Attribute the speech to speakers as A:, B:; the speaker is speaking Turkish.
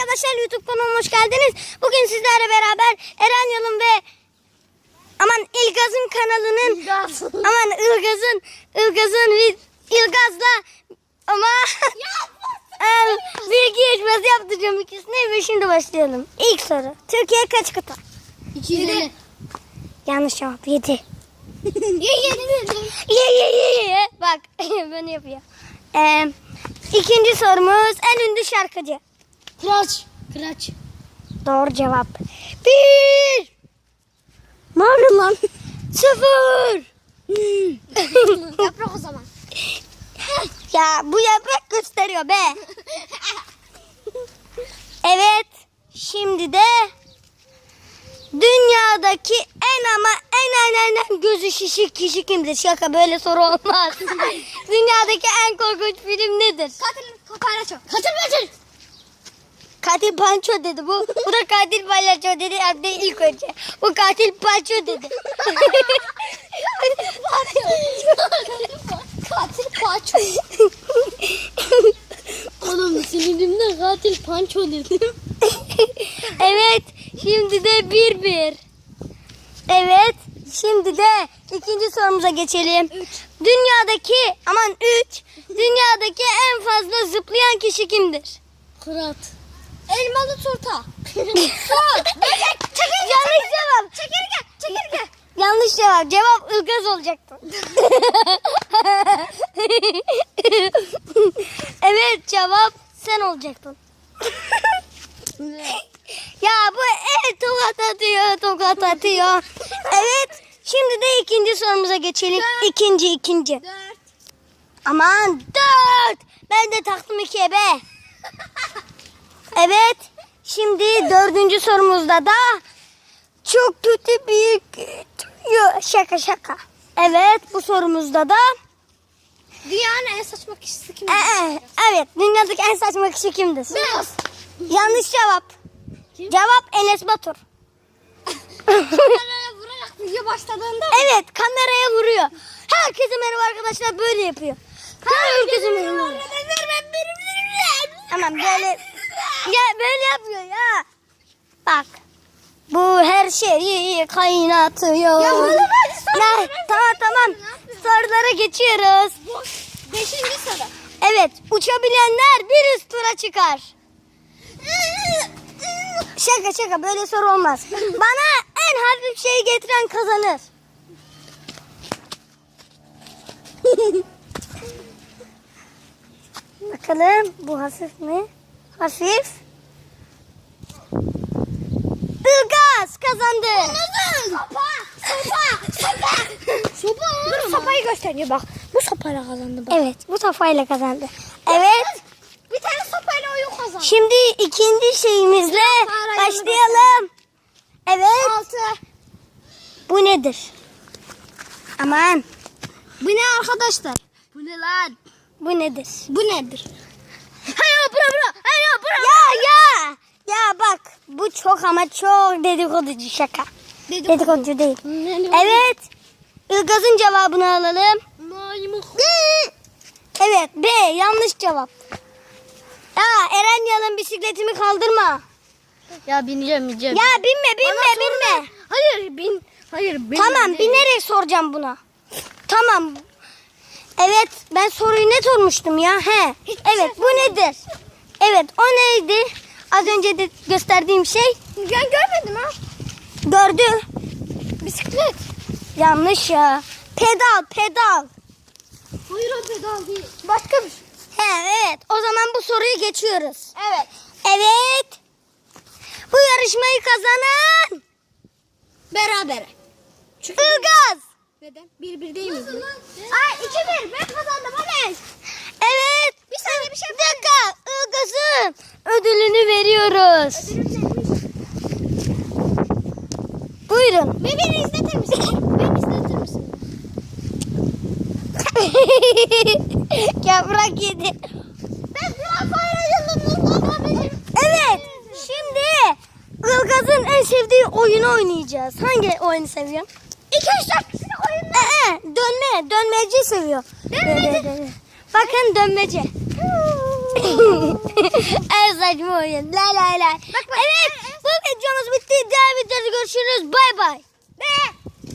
A: arkadaşlar YouTube kanalıma hoş geldiniz. Bugün sizlerle beraber Eren Yalın ve aman İlgaz'ın kanalının
B: İlgaz.
A: aman İlgaz'ın İlgaz'ın İlgaz'la ama em, bilgi yarışması yaptıracağım ikisine ve şimdi başlayalım. İlk soru. Türkiye kaç kıta?
B: 250.
A: Yanlış cevap 7.
B: Ye ye.
A: Ye ye. Bak böyle yapıyor. Em, ikinci sorumuz en ünlü şarkıcı.
B: Kıraç. Kıraç.
A: Doğru cevap. Bir. Oldu lan? Sıfır.
B: Yaprak o zaman.
A: ya bu yaprak gösteriyor be. Evet. Şimdi de dünyadaki en ama en en en, en gözü şişik kişi kimdir? Şaka böyle soru olmaz. dünyadaki en korkunç film nedir?
B: Katil kaparaço. Katil katil.
A: Katil Panço dedi bu. Bu da katil palyaço dedi hem de ilk önce. Bu katil Panço dedi.
B: katil paço. Oğlum sinirimden katil panço dedim.
A: evet şimdi de bir bir. Evet şimdi de ikinci sorumuza geçelim. Dünyadaki aman üç. Dünyadaki en fazla zıplayan kişi kimdir?
B: Kırat. Elmalı turta.
A: Yanlış cevap.
B: Çekirge. Çekirge.
A: Yanlış cevap. Cevap ılgaz olacaktı. evet cevap sen olacaktın. ya bu evet tokat atıyor, tokat atıyor. Evet, şimdi de ikinci sorumuza geçelim. İkinci, ikinci.
B: Dört.
A: Aman dört. Ben de taktım ikiye be. Evet, şimdi dördüncü sorumuzda da çok kötü büyük Yo, şaka şaka. Evet, bu sorumuzda da
B: Dünyanın en saçma kişisi kim?
A: ee, evet, dünyadaki en saçma kişi kimdir?
B: Beyaz.
A: Yanlış cevap.
B: Kim?
A: Cevap Enes Batur.
B: Kameraya vurarak video başladığında
A: Evet kameraya vuruyor. Herkese merhaba arkadaşlar böyle yapıyor. Herkese merhaba. Tamam böyle ya böyle yapıyor ya. Bak. Bu her şeyi kaynatıyor.
B: Ya oğlum hadi sorulara?
A: Tamam tamam. Sorulara geçiyoruz.
B: Beşinci soru.
A: Evet uçabilenler bir üst tura çıkar. Şaka şaka böyle soru olmaz. Bana en hafif şeyi getiren kazanır. Bakalım bu hafif mi? Hafif. Ilgaz kazandı.
B: Sopa. Sopa. Sopa. Sopa oğlum. Sopayı gösteriyor bak. Bu sopayla kazandı bak.
A: Evet bu safayla kazandı. Evet.
B: Bir tane sopayla oyun kazandı.
A: Şimdi ikinci şeyimizle başlayalım. Evet.
B: Altı.
A: Bu nedir? Aman.
B: Bu ne arkadaşlar? Bu ne lan?
A: Bu nedir?
B: Bu nedir? Hayır bura bura.
A: Ya ya. Ya bak bu çok ama çok dedikoducu şaka. Dedikoducu değil. Evet. Ilgaz'ın cevabını alalım.
B: Maymun.
A: Evet B yanlış cevap. Ya Eren Yalın bisikletimi kaldırma.
B: Ya bineceğim bineceğim.
A: Ya binme binme binme.
B: Hayır bin. Hayır bin.
A: Tamam binerek soracağım buna. Tamam. Evet ben soruyu ne sormuştum ya? He. Evet bu nedir? Evet o neydi? Az önce de gösterdiğim şey.
B: Ben görmedim ha.
A: Gördü.
B: Bisiklet.
A: Yanlış ya. Pedal pedal.
B: Hayır o pedal değil. Başka bir şey.
A: He evet o zaman bu soruyu geçiyoruz.
B: Evet.
A: Evet. Bu yarışmayı kazanan
B: Beraber.
A: Ilgaz.
B: Neden? Bir bir değil mi? Ay iki bir. Ben kazandım. Hadi.
A: Evet. Bir saniye bir şey. Bir dakika. Ödülünü veriyoruz. Buyurun.
B: Ve beni izletir misin? beni izletir misin?
A: Yaprak yedi.
B: Ben Yıldız'ın benim.
A: Evet. Şimdi Ilgaz'ın en sevdiği oyunu oynayacağız. Hangi oyunu seviyorsun?
B: İki üç dört.
A: Ee, dönme. Dönmeci seviyor.
B: Dönmece.
A: Böyle. Bakın dönmece. en saçma oyun. La la la. evet bu videomuz bitti. Diğer videoda görüşürüz. Bay bay.